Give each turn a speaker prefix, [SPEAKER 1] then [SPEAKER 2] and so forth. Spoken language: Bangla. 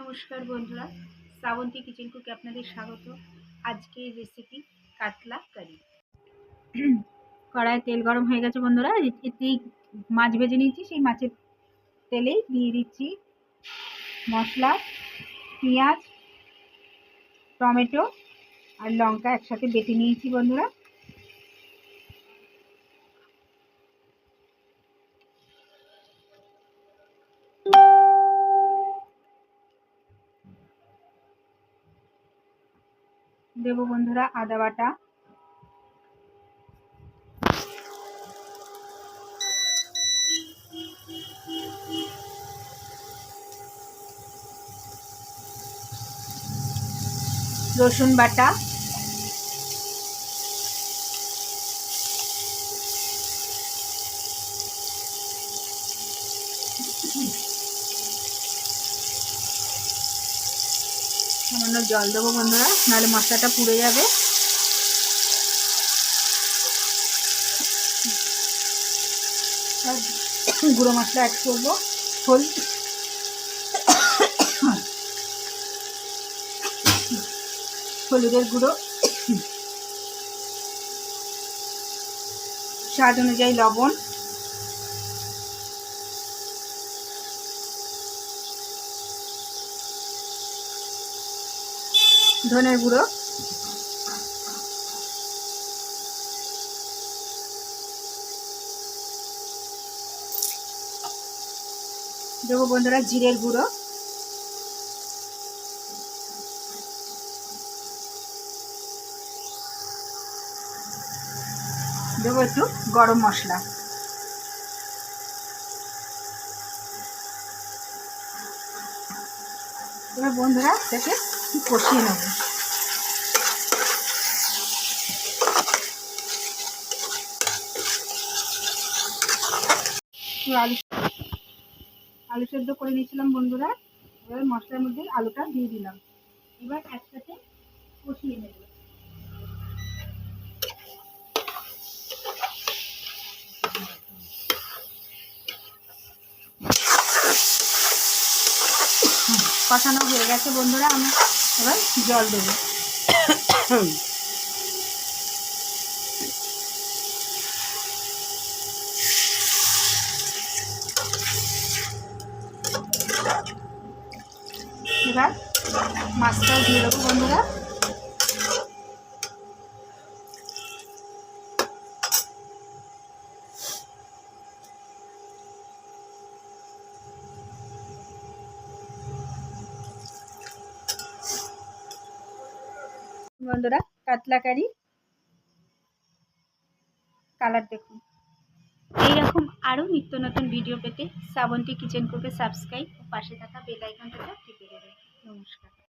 [SPEAKER 1] নমস্কার বন্ধুরা, শ্রাবন্তী কিচেন কুকে আপনাদের স্বাগত। আজকের রেসিপি কাতলা কারি কড়াইয়ে তেল গরম হয়ে গেছে বন্ধুরা এতেই মাছ ভেজে নিয়েছি, সেই মাছের তেলেই দিয়ে দিচ্ছি মশলা, পেঁয়াজ, টমেটো আর লঙ্কা একসাথে বেটে নিয়েছি বন্ধুরা। দেবো বন্ধুরা আদা বাটা। রসুন বাটা। সামান্য জল দেবো বন্ধুরা, নাহলে মশলাটা পুড়ে যাবে। গুঁড়ো মশলা অ্যাড করব হল হলুদের গুঁড়ো। স্বাদ অনুযায়ী লবণ। ধনের গুঁড়ো। দেবো বন্ধুরা জিরের গুঁড়ো। দেবো একটু গরম মশলা। এবার বন্ধুরা এটাকে একটু কষিয়ে নেব। আলু আলু সেদ্ধ করে নিয়েছিলাম বন্ধুরা, এবার মশলার মধ্যে আলুটা দিয়ে দিলাম। এবার একসাথে কষিয়ে নেব। কষানো হয়ে গেছে বন্ধুরা আমি এবার জল দেব। এবার মাছটাও দিয়ে দেবো বন্ধুরা। বন্ধুরা, কাতলা কারি। কালার দেখুন। এইরকম আরও নিত্য নতুন ভিডিও পেতে শ্রাবন্তী কিচেন কুকে সাবস্ক্রাইব ও পাশে থাকা বেল আইকনটা টিপে দেবেন। নমস্কার।